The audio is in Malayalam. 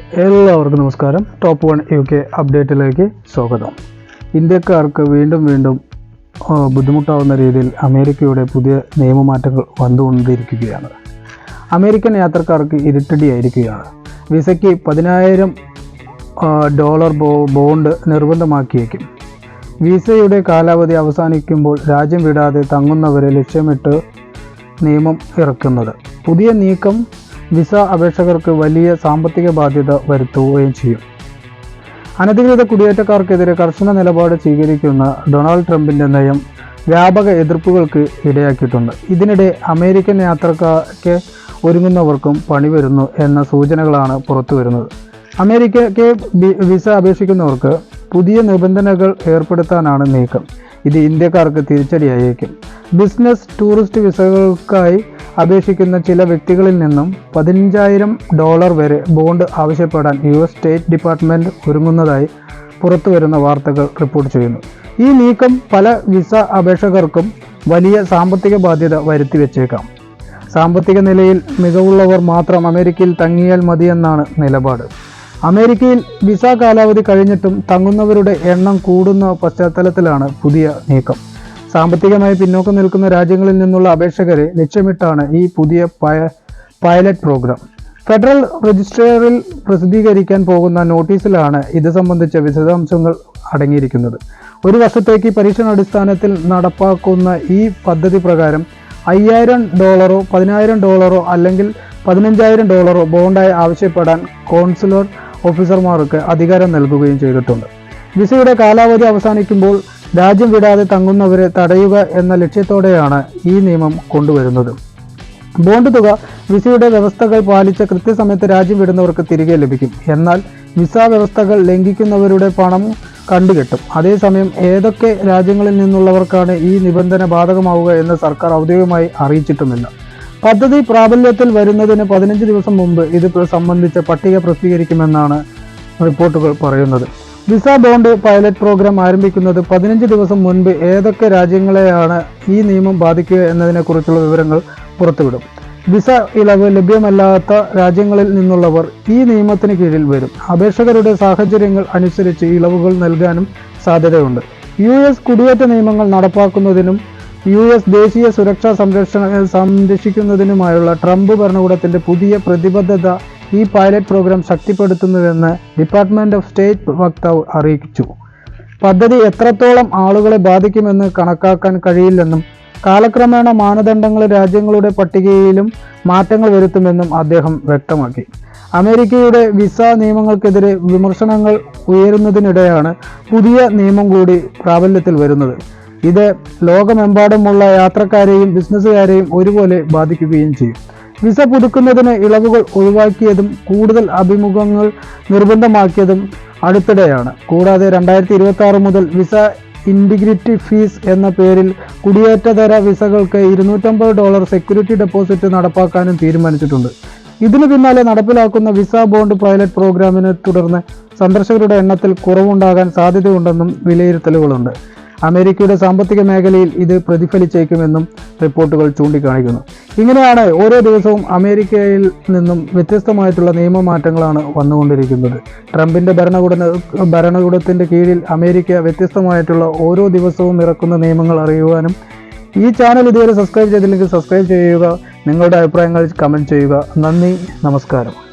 എല്ലാവർക്കും നമസ്കാരം. ടോപ്പ് വൺ യു കെ അപ്ഡേറ്റിലേക്ക് സ്വാഗതം. ഇന്ത്യക്കാർക്ക് വീണ്ടും വീണ്ടും ബുദ്ധിമുട്ടാവുന്ന രീതിയിൽ അമേരിക്കയുടെ പുതിയ നിയമമാറ്റങ്ങൾ വന്നുകൊണ്ടിരിക്കുകയാണ്. അമേരിക്കൻ യാത്രക്കാർക്ക് ഇരുട്ടടിയായിരിക്കുകയാണ്. വിസയ്ക്ക് പതിനായിരം ഡോളർ ബോണ്ട് നിർബന്ധമാക്കിയേക്കും. വിസയുടെ കാലാവധി അവസാനിക്കുമ്പോൾ രാജ്യം വിടാതെ തങ്ങുന്നവരെ ലക്ഷ്യമിട്ട് നിയമം ഇറക്കുന്നത്. പുതിയ നീക്കം വിസ അപേക്ഷകർക്ക് വലിയ സാമ്പത്തിക ബാധ്യത വരുത്തുകയും ചെയ്യും. അനധികൃത കുടിയേറ്റക്കാർക്കെതിരെ കർശന നിലപാട് സ്വീകരിക്കുന്ന ഡൊണാൾഡ് ട്രംപിന്റെ നയം വ്യാപക എതിർപ്പുകൾക്ക് ഇടയാക്കിയിട്ടുണ്ട്. ഇതിനിടെ അമേരിക്കൻ യാത്രക്കാർക്ക് ഒരുങ്ങുന്നവർക്കും പണി വരുന്നു എന്ന സൂചനകളാണ് പുറത്തു വരുന്നത്. അമേരിക്കയ്ക്ക് വിസ അപേക്ഷിക്കുന്നവർക്ക് പുതിയ നിബന്ധനകൾ ഏർപ്പെടുത്താനാണ് നീക്കം. ഇത് ഇന്ത്യക്കാർക്ക് തിരിച്ചടിയായേക്കും. ബിസിനസ് ടൂറിസ്റ്റ് വിസകൾക്കായി അപേക്ഷിക്കുന്ന ചില വ്യക്തികളിൽ നിന്നും പതിനഞ്ചായിരം ഡോളർ വരെ ബോണ്ട് ആവശ്യപ്പെടാൻ യു എസ് സ്റ്റേറ്റ് ഡിപ്പാർട്ട്മെന്റ് ഒരുങ്ങുന്നതായി പുറത്തുവരുന്ന വാർത്തകൾ റിപ്പോർട്ട് ചെയ്യുന്നു. ഈ നീക്കം പല വിസ അപേക്ഷകർക്കും വലിയ സാമ്പത്തിക ബാധ്യത വരുത്തി വരുത്തിവെച്ചേക്കാം. സാമ്പത്തിക നിലയിൽ മികവുള്ളവർ മാത്രം അമേരിക്കയിൽ തങ്ങിയാൽ മതിയെന്നാണ് നിലപാട്. അമേരിക്കയിൽ വിസ കാലാവധി കഴിഞ്ഞിട്ടും തങ്ങുന്നവരുടെ എണ്ണം കൂടുന്ന പശ്ചാത്തലത്തിലാണ് പുതിയ നീക്കം. സാമ്പത്തികമായി പിന്നോക്കം നിൽക്കുന്ന രാജ്യങ്ങളിൽ നിന്നുള്ള അപേക്ഷകരെ ലക്ഷ്യമിട്ടാണ് ഈ പുതിയ പൈലറ്റ് പ്രോഗ്രാം. ഫെഡറൽ രജിസ്ട്രറിൽ പ്രസിദ്ധീകരിക്കാൻ പോകുന്ന നോട്ടീസിലാണ് ഇത് സംബന്ധിച്ച വിശദാംശങ്ങൾ അടങ്ങിയിരിക്കുന്നത്. ഒരു വർഷത്തേക്ക് പരീക്ഷണാടിസ്ഥാനത്തിൽ നടപ്പാക്കുന്ന ഈ പദ്ധതി പ്രകാരം അയ്യായിരം ഡോളറോ പതിനായിരം ഡോളറോ അല്ലെങ്കിൽ പതിനഞ്ചായിരം ഡോളറോ ബോണ്ടായി ആവശ്യപ്പെടാൻ കോൺസുലർ ഓഫീസർമാർക്ക് അധികാരം നൽകുകയും ചെയ്തിട്ടുണ്ട്. വിസയുടെ കാലാവധി അവസാനിക്കുമ്പോൾ രാജ്യം വിടാതെ തങ്ങുന്നവരെ തടയുക എന്ന ലക്ഷ്യത്തോടെയാണ് ഈ നിയമം കൊണ്ടുവരുന്നത്. ബോണ്ട് തുക വിസയുടെ വ്യവസ്ഥകൾ പാലിച്ച കൃത്യസമയത്ത് രാജ്യം വിടുന്നവർക്ക് തിരികെ ലഭിക്കും. എന്നാൽ വിസ വ്യവസ്ഥകൾ ലംഘിക്കുന്നവരുടെ പണം കണ്ടുകെട്ടും. അതേസമയം ഏതൊക്കെ രാജ്യങ്ങളിൽ നിന്നുള്ളവർക്കാണ് ഈ നിബന്ധന ബാധകമാവുക എന്ന് സർക്കാർ ഔദ്യോഗികമായി അറിയിച്ചിട്ടുമില്ല. പദ്ധതി പ്രാബല്യത്തിൽ വരുന്നതിന് പതിനഞ്ച് ദിവസം മുമ്പ് ഇത് സംബന്ധിച്ച പട്ടിക പ്രസിദ്ധീകരിക്കുമെന്നാണ് റിപ്പോർട്ടുകൾ പറയുന്നത്. വിസ ബോണ്ട് പൈലറ്റ് പ്രോഗ്രാം ആരംഭിക്കുന്നത് പതിനഞ്ച് ദിവസം മുൻപ് ഏതൊക്കെ രാജ്യങ്ങളെയാണ് ഈ നിയമം ബാധിക്കുക എന്നതിനെക്കുറിച്ചുള്ള വിവരങ്ങൾ പുറത്തുവിടും. വിസ ഇളവ് ലഭ്യമല്ലാത്ത രാജ്യങ്ങളിൽ നിന്നുള്ളവർ ഈ നിയമത്തിന് കീഴിൽ വരും. അപേക്ഷകരുടെ സാഹചര്യങ്ങൾ അനുസരിച്ച് ഇളവുകൾ നൽകാനും സാധ്യതയുണ്ട്. യു എസ് കുടിയേറ്റ നിയമങ്ങൾ നടപ്പാക്കുന്നതിനും യു എസ് ദേശീയ സുരക്ഷാ സംരക്ഷണ സംരക്ഷിക്കുന്നതിനുമായുള്ള ട്രംപ് ഭരണകൂടത്തിന്റെ പുതിയ പ്രതിബദ്ധത ഈ പൈലറ്റ് പ്രോഗ്രാം ശക്തിപ്പെടുത്തുന്നതെന്ന് ഡിപ്പാർട്ട്മെന്റ് ഓഫ് സ്റ്റേറ്റ് വക്താവ് അറിയിച്ചു. പദ്ധതി എത്രത്തോളം ആളുകളെ ബാധിക്കുമെന്ന് കണക്കാക്കാൻ കഴിയില്ലെന്നും കാലക്രമേണ മാനദണ്ഡങ്ങൾ രാജ്യങ്ങളുടെ പട്ടികയിലും മാറ്റങ്ങൾ വരുത്തുമെന്നും അദ്ദേഹം വ്യക്തമാക്കി. അമേരിക്കയുടെ വിസ നിയമങ്ങൾക്കെതിരെ വിമർശനങ്ങൾ ഉയരുന്നതിനിടെയാണ് പുതിയ നിയമം കൂടി പ്രാബല്യത്തിൽ വരുന്നത്. ഇത് ലോകമെമ്പാടുമുള്ള യാത്രക്കാരെയും ബിസിനസ്സുകാരെയും ഒരുപോലെ ബാധിക്കുകയും ചെയ്യും. വിസ പുതുക്കുന്നതിന് ഇളവുകൾ ഒഴിവാക്കിയതും കൂടുതൽ അഭിമുഖങ്ങൾ നിർബന്ധമാക്കിയതും അടുത്തിടെയാണ്. കൂടാതെ രണ്ടായിരത്തി ഇരുപത്തി ആറ് മുതൽ വിസ ഇന്റിഗ്രിറ്റി ഫീസ് എന്ന പേരിൽ കുടിയേറ്റതര വിസകൾക്ക് ഇരുന്നൂറ്റമ്പത് ഡോളർ സെക്യൂരിറ്റി ഡെപ്പോസിറ്റ് നടപ്പാക്കാനും തീരുമാനിച്ചിട്ടുണ്ട്. ഇതിനു പിന്നാലെ നടപ്പിലാക്കുന്ന വിസ ബോണ്ട് പൈലറ്റ് പ്രോഗ്രാമിനെ തുടർന്ന് സന്ദർശകരുടെ എണ്ണത്തിൽ കുറവുണ്ടാകാൻ സാധ്യതയുണ്ടെന്നും വിലയിരുത്തലുകളുണ്ട്. അമേരിക്കയുടെ സാമ്പത്തിക മേഖലയിൽ ഇത് പ്രതിഫലിച്ചേക്കുമെന്നും റിപ്പോർട്ടുകൾ ചൂണ്ടിക്കാണിക്കുന്നു. ഇങ്ങനെയാണ് ഓരോ ദിവസവും അമേരിക്കയിൽ നിന്നും വ്യത്യസ്തമായിട്ടുള്ള നിയമമാറ്റങ്ങളാണ് വന്നുകൊണ്ടിരിക്കുന്നത്. ട്രംപിന്റെ ഭരണകൂട ഭരണകൂടത്തിന്റെ കീഴിൽ അമേരിക്ക വ്യത്യസ്തമായിട്ടുള്ള ഓരോ ദിവസവും ഇറക്കുന്ന നിയമങ്ങൾ അറിയുവാനും ഈ ചാനൽ ഇതുവരെ സബ്സ്ക്രൈബ് ചെയ്തില്ലെങ്കിൽ സബ്സ്ക്രൈബ് ചെയ്യുക. നിങ്ങളുടെ അഭിപ്രായങ്ങൾ കമന്റ് ചെയ്യുക. നന്ദി. നമസ്കാരം.